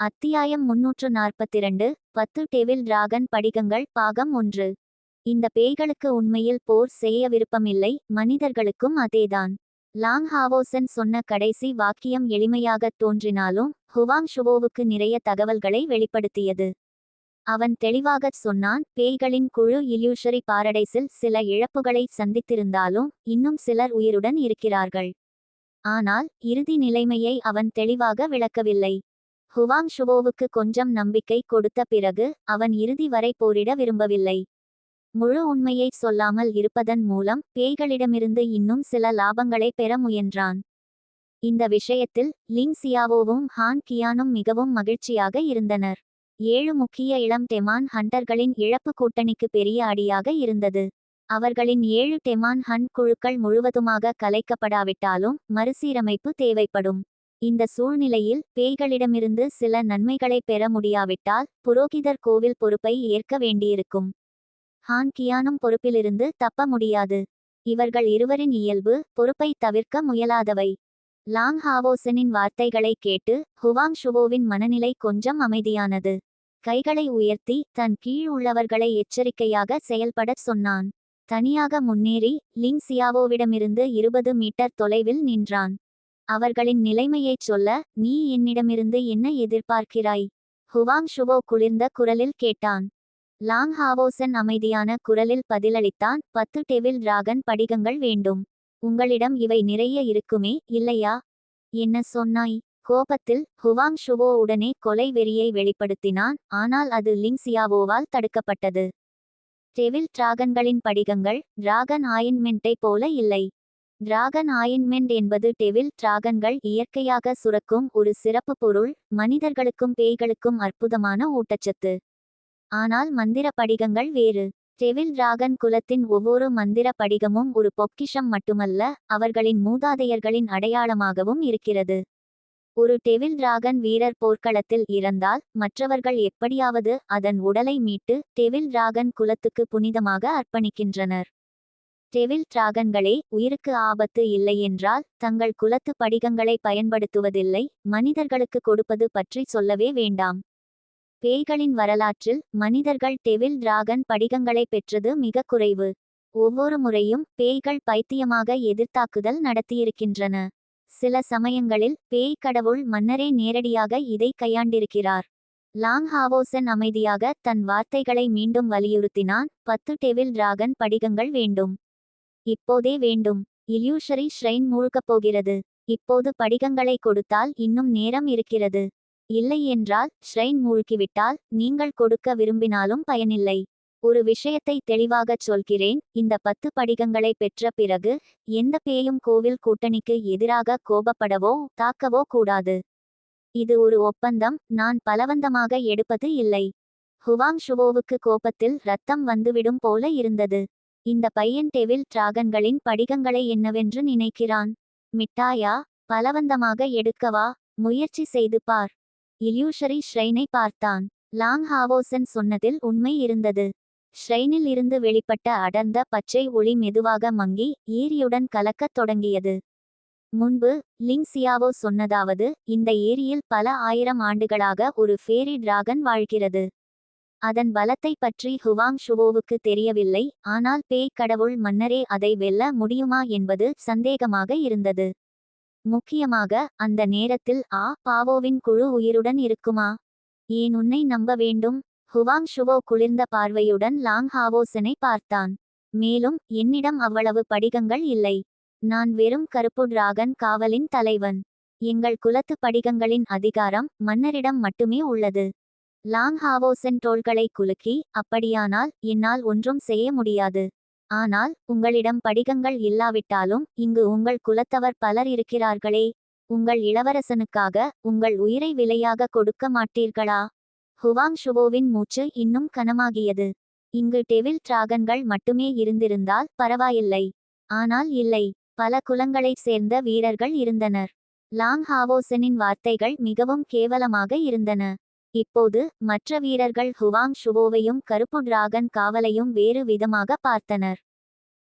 அத்தியாயம் முன்னூற்று நாற்பத்திரண்டு பத்து டெவில் டிராகன் படிகங்கள் பாகம் ஒன்று. இந்த பேய்களுக்கு உண்மையில் போர் செய்ய விருப்பமில்லை மனிதர்களுக்கும் அதேதான். லாங் ஹாவோசன் சொன்ன கடைசி வாக்கியம் எளிமையாகத் தோன்றினாலும் ஹுவாங் ஷுவோவுக்கு நிறைய தகவல்களை வெளிப்படுத்தியது. அவன் தெளிவாகச் சொன்னான் பேய்களின் குழு இல்யூஷரி பாரடைஸில் சில இழப்புகளை சந்தித்திருந்தாலும் இன்னும் சிலர் உயிருடன் இருக்கிறார்கள். ஆனால் இறுதி நிலைமையை அவன் தெளிவாக விளக்கவில்லை. ஹுவாங் ஷுவோவுக்கு கொஞ்சம் நம்பிக்கை கொடுத்த பிறகு அவன் இறுதி வரை போரிட விரும்பவில்லை. முழு உண்மையை சொல்லாமல் இருப்பதன் மூலம் பேய்களிடமிருந்து இன்னும் சில லாபங்களை பெற முயன்றான். இந்த விஷயத்தில் லிங் சியாவோவும் ஹான் கியானும் மிகவும் மகிழ்ச்சியாக இருந்தனர். ஏழு முக்கிய இளம் டெமான் ஹண்டர்களின் இழப்பு கூட்டணிக்கு பெரிய அடியாக இருந்தது. அவர்களின் ஏழு டெமான் ஹண்ட் குழுக்கள் முழுவதுமாக கலைக்கப்படாவிட்டாலும் மறுசீரமைப்பு தேவைப்படும். இந்த சூழ்நிலையில் பேய்களிடமிருந்து சில நன்மைகளை பெற முடியாவிட்டால் புரோகிதர் கோவில் பொறுப்பை ஏற்க வேண்டியிருக்கும். ஹான் கியானும் பொறுப்பிலிருந்து தப்ப முடியாது. இவர்கள் இருவரின் இயல்பு பொறுப்பை தவிர்க்க முயலாதவை. லாங் ஹாவோசனின் வார்த்தைகளை கேட்டு ஹுவாங் ஷுவோவின் மனநிலை கொஞ்சம் அமைதியானது. கைகளை உயர்த்தி தன் கீழ் உள்ளவர்களை எச்சரிக்கையாக செயல்படச் சொன்னான். தனியாக முன்னேறி லிங் சியாவோவிடமிருந்து இருபது மீட்டர் தொலைவில் நின்றான். அவர்களின் நிலைமையைச் சொல்ல நீ என்னிடமிருந்து என்ன எதிர்பார்க்கிறாய்? ஹுவாங் ஷுவோ குளிர்ந்த குரலில் கேட்டான். லாங் ஹாவோசன் அமைதியான குரலில் பதிலளித்தான் பத்து டெவில் டிராகன் படிகங்கள் வேண்டும். உங்களிடம் இவை நிறைய இருக்குமே இல்லையா? என்ன சொன்னாய்? கோபத்தில் ஹுவாங் ஷுவோ உடனே கொலை வெறியை வெளிப்படுத்தினான் ஆனால் அது லிங் சியாவோவால் தடுக்கப்பட்டது. டெவில் டிராகன்களின் படிகங்கள் டிராகன் ஆயின்மெண்ட்டை போல இல்லை. டிராகன் ஆயின்மெண்ட் என்பது டெவில் டிராகன்கள் இயற்கையாக சுரக்கும் ஒரு சிறப்பு பொருள் மனிதர்களுக்கும் பேய்களுக்கும் அற்புதமான ஊட்டச்சத்து. ஆனால் மந்திர படிகங்கள் வேறு. டெவில் டிராகன் குலத்தின் ஒவ்வொரு மந்திர படிகமும் ஒரு பொக்கிஷம் மட்டுமல்ல அவர்களின் மூதாதையர்களின் அடையாளமாகவும் இருக்கிறது. ஒரு டெவில் டிராகன் வீரர் போர்க்களத்தில் இறந்தால் மற்றவர்கள் எப்படியாவது அதன் உடலை மீட்டு டெவில் டிராகன் குலத்துக்கு புனிதமாக அர்ப்பணிக்கின்றனர். டெவில் டிராகன்களே உயிருக்கு ஆபத்து இல்லையென்றால் தங்கள் குலத்து படிகங்களை பயன்படுத்துவதில்லை மனிதர்களுக்கு கொடுப்பது பற்றி சொல்லவே வேண்டாம். பேய்களின் வரலாற்றில் மனிதர்கள் டெவில் டிராகன் படிகங்களை பெற்றது மிக குறைவு. ஒவ்வொரு முறையும் பேய்கள் பைத்தியமாக எதிர்த்தாக்குதல் நடத்தியிருக்கின்றன. சில சமயங்களில் பேய் கடவுள் மன்னரே நேரடியாக இதை கையாண்டிருக்கிறார். லாங் ஹாவோசன் அமைதியாக தன் வார்த்தைகளை மீண்டும் வலியுறுத்தினான் பத்து டெவில் டிராகன் படிகங்கள் வேண்டும். இப்போதே வேண்டும். இல்யூஷரி ஷ்ரைன் மூழ்கப் போகிறது. இப்போது படிகங்களை கொடுத்தால் இன்னும் நேரம் இருக்கிறது. இல்லை என்றால் ஷ்ரைன் மூழ்கிவிட்டால் நீங்கள் கொடுக்க விரும்பினாலும் பயனில்லை. ஒரு விஷயத்தை தெளிவாகச் சொல்கிறேன். இந்த பத்து படிகங்களை பெற்ற பிறகு எந்த பேயும் கோவில் கூட்டணிக்கு எதிராக கோபப்படவோ தாக்கவோ கூடாது. இது ஒரு ஒப்பந்தம். நான் பலவந்தமாக எடுப்பது இல்லை. ஹுவாங் ஷுவோவுக்கு கோபத்தில் ரத்தம் வந்துவிடும் போல இருந்தது. இந்த பையன் டெவில் டிராகன்களின் படிகங்களை என்னவென்று நினைக்கிறான். மிட்டாயா பலவந்தமாக எடுக்கவா முயற்சி செய்து பார். இல்யூஷரி ஷ்ரைனை பார்த்தான். லாங் ஹாவோசன் சொன்னதில் உண்மை இருந்தது. ஷ்ரைனில் இருந்து வெளிப்பட்ட அடர்ந்த பச்சை ஒளி மெதுவாக மங்கி ஏரியுடன் கலக்கத் தொடங்கியது. முன்பு லிங் சியாவோ சொன்னதாவது இந்த ஏரியில் பல ஆயிரம் ஆண்டுகளாக ஒரு ஃபேரி டிராகன் வாழ்கிறது. அதன் பலத்தை பற்றி ஹுவாங் ஷுவோவுக்கு தெரியவில்லை ஆனால் பேய் கடவுள் மன்னரே அதை வெல்ல முடியுமா என்பது சந்தேகமாக இருந்தது. முக்கியமாக அந்த நேரத்தில் ஆ பாவோவின் குழு உயிருடன் இருக்குமா? ஏன் உன்னை நம்ப வேண்டும்? ஹுவாங் ஷுவோ குளிர்ந்த பார்வையுடன் லாங் ஹாவோசனை பார்த்தான். மேலும் என்னிடம் அவ்வளவு படிகங்கள் இல்லை. நான் வெறும் கருப்பு டிராகன் காவலின் தலைவன். எங்கள் குலத்து படிகங்களின் அதிகாரம் மன்னரிடம் மட்டுமே உள்ளது. லாங் ஹாவோசன் தோள்களை குலுக்கி அப்படியானால் என்னால் ஒன்றும் செய்ய முடியாது. ஆனால் உங்களிடம் படிகங்கள் இல்லாவிட்டாலும் இங்கு உங்கள் குலத்தவர் பலர் இருக்கிறார்களே. உங்கள் இளவரசனுக்காக உங்கள் உயிரை விலையாக கொடுக்க மாட்டீர்களா? ஹுவாங் ஷுவோவின் மூச்சு இன்னும் கனமாகியது. இங்கு டெவில் டிராகன்கள் மட்டுமே இருந்திருந்தால் பரவாயில்லை. ஆனால் இல்லை பல குலங்களைச் சேர்ந்த வீரர்கள் இருந்தனர். லாங் ஹாவோசனின் வார்த்தைகள் மிகவும் கேவலமாக இருந்தன. இப்போது மற்ற வீரர்கள் ஹுவாங் ஷுவோவையும் கருப்பு டிராகன் காவலையும் வேறு விதமாக பார்த்தனர்.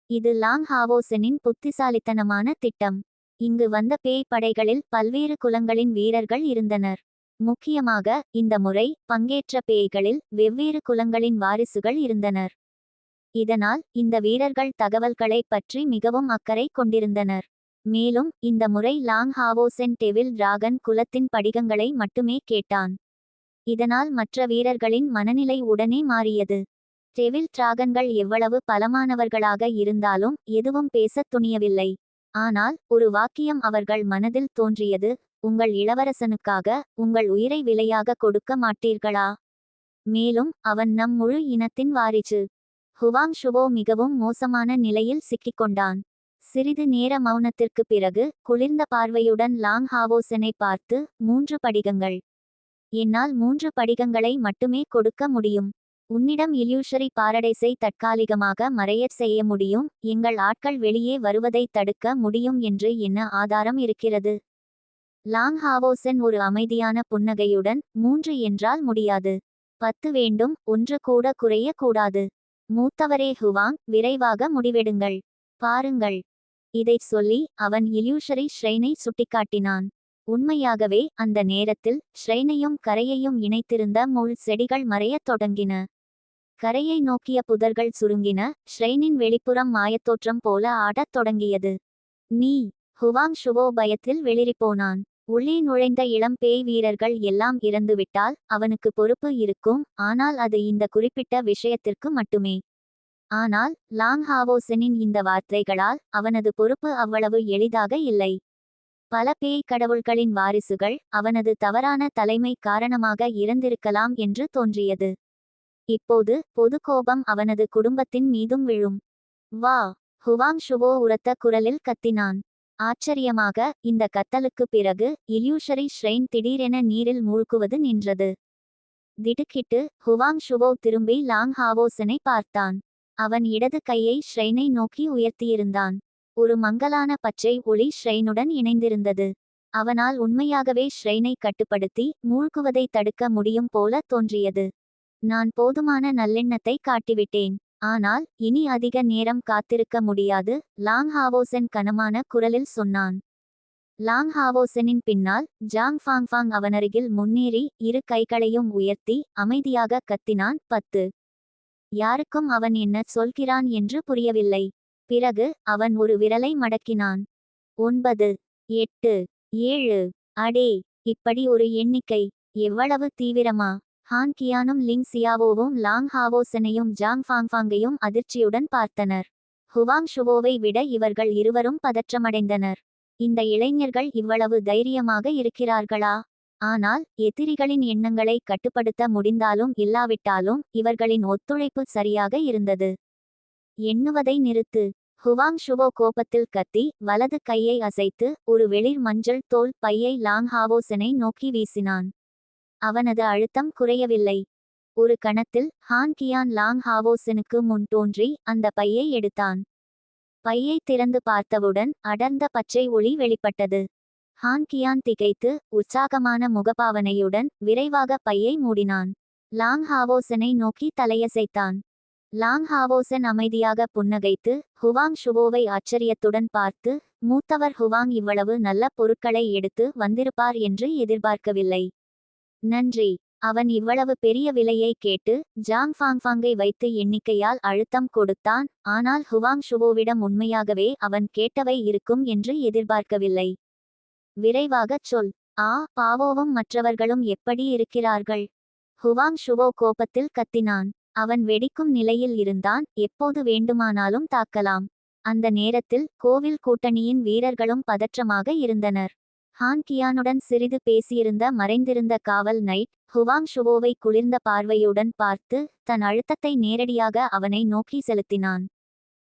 இது லாங் ஹாவோசனின் புத்திசாலித்தனமான திட்டம். இங்கு வந்த பேய் படைகளில் பல்வேறு குலங்களின் வீரர்கள் இருந்தனர். முக்கியமாக இந்த முறை பங்கேற்ற பேய்களில் வெவ்வேறு குலங்களின் வாரிசுகள் இருந்தனர். இதனால் இந்த வீரர்கள் தகவல்களை பற்றி மிகவும் அக்கறை கொண்டிருந்தனர். மேலும் இந்த முறை லாங் ஹாவோசென் டெவில் டிராகன் குலத்தின் படிகங்களை மட்டுமே கேட்டான். இதனால் மற்ற வீரர்களின் மனநிலை உடனே மாறியது. டெவில் டிராகன்கள் எவ்வளவு பலமானவர்களாக இருந்தாலும் எதுவும் பேசத் துணியவில்லை. ஆனால் ஒரு வாக்கியம் அவர்கள் மனதில் தோன்றியது உங்கள் இளவரசனுக்காக உங்கள் உயிரை விலையாக கொடுக்க மாட்டீர்களா? மேலும் அவன் நம் முழு இனத்தின் வாரிசு ஹுவாங் ஷுவோ மிகவும் மோசமான நிலையில் சிக்கிக்கொண்டான். சிறிது நேர மௌனத்திற்கு பிறகு குளிர்ந்த பார்வையுடன் லாங் ஹாவோசனை பார்த்து மூன்று படிகங்கள். என்னால் மூன்று படிகங்களை மட்டுமே கொடுக்க முடியும். உன்னிடம் இல்யூஷரி பாரடைஸை தற்காலிகமாக மறையச் செய்ய முடியும். எங்கள் ஆட்கள் வெளியே வருவதை தடுக்க முடியும் என்று என்ன ஆதாரம் இருக்கிறது? லாங் ஹாவோசன் ஒரு அமைதியான புன்னகையுடன் மூன்று என்றால் முடியாது. பத்து வேண்டும் ஒன்று கூட குறைய கூடாது. மூத்தவரே ஹுவாங் விரைவாக முடிவெடுங்கள். பாருங்கள். இதைச் சொல்லி அவன் இல்யூஷரி ஷ்ரைனை சுட்டிக்காட்டினான். உண்மையாகவே அந்த நேரத்தில் ஷ்ரைனையும் கரையையும் இணைத்திருந்த முள் செடிகள் மறையத் தொடங்கின. கரையை நோக்கிய புதர்கள் சுருங்கின. ஷ்ரைனின் வெளிப்புறம் மாயத்தோற்றம் போல ஆடத் தொடங்கியது. நீ ஹுவாங் ஷுவோ பயத்தில் வெளிரிப்போனான் உள்ளே நுழைந்த இளம் பேய் வீரர்கள் எல்லாம் இறந்துவிட்டால் அவனுக்கு பொறுப்பு இருக்கும். ஆனால் அது இந்த குறிப்பிட்ட விஷயத்திற்கு மட்டுமே. ஆனால் லாங் ஹாவோசனின் இந்த வார்த்தைகளால் அவனது பொறுப்பு அவ்வளவு எளிதாக இல்லை. பல பேய் கடவுள்களின் வாரிசுகள் அவனது தவறான தலைமை காரணமாக இறந்திருக்கலாம் என்று தோன்றியது. இப்போது பொது கோபம் அவனது குடும்பத்தின் மீதும் விழும். வா ஹுவாங் ஷுவோ உரத்த குரலில் கத்தினான். ஆச்சரியமாக இந்த கத்தலுக்கு பிறகு இல்யூஷரி ஷ்ரெயின் திடீரென நீரில் மூழ்குவது நின்றது. திடுக்கிட்டு ஹுவாங் ஷுவோ திரும்பி லாங் ஹாவோசனை பார்த்தான். அவன் இடது கையை ஷ்ரெயினை நோக்கி உயர்த்தியிருந்தான். ஒரு மங்கலான பச்சை ஒளி ஷ்ரெயினுடன் இணைந்திருந்தது. அவனால் உண்மையாகவே ஷ்ரெயினை கட்டுப்படுத்தி மூழ்குவதை தடுக்க முடியும் போல தோன்றியது. நான் போதுமான நல்லெண்ணத்தை காட்டிவிட்டேன். ஆனால் இனி அதிக நேரம் காத்திருக்க முடியாது லாங் ஹாவோசன் கனமான குரலில் சொன்னான். லாங் ஹாவோசனின் பின்னால் ஜாங் ஃபாங் அவனருகில் முன்னேறி இரு கைகளையும் உயர்த்தி அமைதியாக கத்தினான் பத்து. யாருக்கும் அவன் என்ன சொல்கிறான் என்று புரியவில்லை. பிறகு அவன் ஒரு விரலை மடக்கினான். ஒன்பது எட்டு ஏழு அடே இப்படி ஒரு எண்ணிக்கை எவ்வளவு தீவிரமா? ஹான் கியானும் லிங் சியாவோவும் லாங் ஹாவோசனையும் ஜாங் ஃபாங்ஃபாங்கையும் அதிர்ச்சியுடன் பார்த்தனர். ஹுவாங் ஷுவோவை விட இவர்கள் இருவரும் பதற்றமடைந்தனர். இந்த இளைஞர்கள் இவ்வளவு தைரியமாக இருக்கிறார்களா? ஆனால் எதிரிகளின் எண்ணங்களை கட்டுப்படுத்த முடிந்தாலும் இல்லாவிட்டாலும் இவர்களின் ஒத்துழைப்பு சரியாக இருந்தது. எண்ணுவதை நிறுத்து. ஹுவாங் ஷுவோ கோபத்தில் கத்தி வலது கையை அசைத்து ஒரு வெளிர் மஞ்சள் தோல் பையை லாங் ஹாவோசனை நோக்கி வீசினான். அவனது அழுத்தம் குறையவில்லை. ஒரு கணத்தில் ஹான் கியான் லாங் ஹாவோசனுக்கு முன் தோன்றி அந்த பையை எடுத்தான். பையை திறந்து பார்த்தவுடன் அடர்ந்த பச்சை ஒளி வெளிப்பட்டது. ஹான் கியான் திகைத்து உற்சாகமான முகபாவனையுடன் விரைவாக பையை மூடினான். லாங் ஹாவோசனை நோக்கி தலையசைத்தான். லாங் ஹாவோசன் அமைதியாக புன்னகைத்து ஹுவாங் ஷுவோவை ஆச்சரியத்துடன் பார்த்து மூத்தவர் ஹுவாங் இவ்வளவு நல்ல பொருட்களை எடுத்து வந்திருப்பார் என்று எதிர்பார்க்கவில்லை. நன்றி. அவன் இவ்வளவு பெரிய விலையை கேட்டு ஜாங் ஃபாங்ஃபாங்கை வைத்து எண்ணிக்கையால் அழுத்தம் கொடுத்தான். ஆனால் ஹுவாங் ஷுவோவிடம் உண்மையாகவே அவன் கேட்டவை இருக்கும் என்று எதிர்பார்க்கவில்லை. விரைவாகச் சொல். ஆ பாவோவும் மற்றவர்களும் எப்படி இருக்கிறார்கள்? ஹுவாங் ஷுவோ கோபத்தில் கத்தினான். அவன் வெடிக்கும் நிலையில் இருந்தான் எப்போது வேண்டுமானாலும் தாக்கலாம். அந்த நேரத்தில் கோவில் கூட்டணியின் வீரர்களும் பதற்றமாக இருந்தனர். ஹான் கியானுடன் சிறிது பேசியிருந்த மறைந்திருந்த காவல் நைட் ஹுவாங் ஷுவோவை குளிர்ந்த பார்வையுடன் பார்த்து தன் அழுத்தத்தை நேரடியாக அவனை நோக்கி செலுத்தினான்.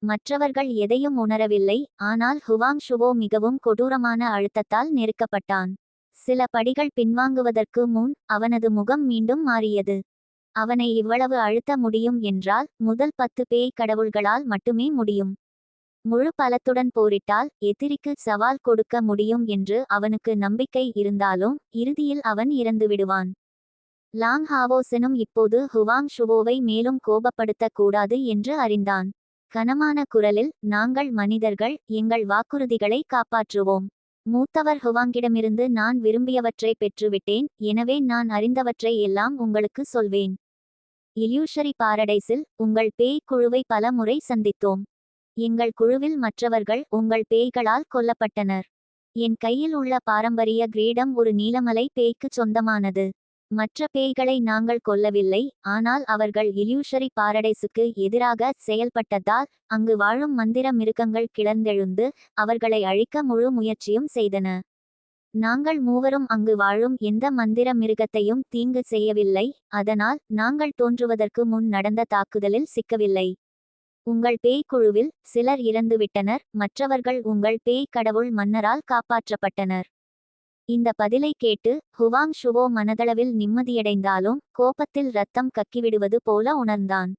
மற்றவர்கள் எதையும் உணரவில்லை ஆனால் ஹுவாங் ஷுவோ மிகவும் கொடூரமான அழுத்தத்தால் நெருக்கப்பட்டான். சில படிகள் பின்வாங்குவதற்கு முன் அவனது முகம் மீண்டும் மாறியது. அவனை இவ்வளவு அழுத்த முடியும் என்றால் முதல் பத்து பேய் கடவுள்களால் மட்டுமே முடியும். முழு பலத்துடன் போரிட்டால் எதிரிக்கு சவால் கொடுக்க முடியும் என்று அவனுக்கு நம்பிக்கை இருந்தாலும் இறுதியில் அவன் இறந்து விடுவான். லாங் ஹாவோசனும் இப்போது ஹுவாங் ஷுவோவை மேலும் கோபப்படுத்த கூடாது என்று அறிந்தான். கனமான குரலில் நாங்கள் மனிதர்கள் எங்கள் வாக்குறுதிகளை காப்பாற்றுவோம். மூத்தவர் ஹுவாங்கிடமிருந்து நான் விரும்பியவற்றை பெற்றுவிட்டேன். எனவே நான் அறிந்தவற்றை எல்லாம் உங்களுக்கு சொல்வேன். இல்யூஷரி பாரடைஸில் உங்கள் பேய் குழுவை பல முறை சந்தித்தோம். எங்கள் குழுவில் மற்றவர்கள் உங்கள் பேய்களால் கொல்லப்பட்டனர். என் கையில் உள்ள பாரம்பரிய கிரீடம் ஒரு நீலமலை பேய்க்குச் சொந்தமானது. மற்ற பேய்களை நாங்கள் கொல்லவில்லை ஆனால் அவர்கள் இல்யூஷரி பாரடைஸுக்கு எதிராக செயல்பட்டதால் அங்கு வாழும் மந்திர மிருகங்கள் கிளர்ந்தெழுந்து அவர்களை அழிக்க முழு முயற்சியும் செய்தன. நாங்கள் மூவரும் அங்கு வாழும் எந்த மந்திர மிருகத்தையும் தீங்கு செய்யவில்லை அதனால் நாங்கள் தோன்றுவதற்கு முன் நடந்த தாக்குதலில் சிக்கவில்லை. உங்கள் பேய் குழுவில் சிலர் இறந்துவிட்டனர் மற்றவர்கள் உங்கள் பேய் கடவுள் மன்னரால் காப்பாற்றப்பட்டனர். இந்த பதிலை கேட்டு ஹுவாங் ஷுவோ மனதளவில் நிம்மதியடைந்தாலும் கோபத்தில் ரத்தம் கக்கிவிடுவது போல உணர்ந்தான்.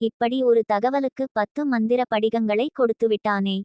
இப்படி ஒரு தகவலுக்கு பத்து மந்திர படிகங்களை கொடுத்துவிட்டானே.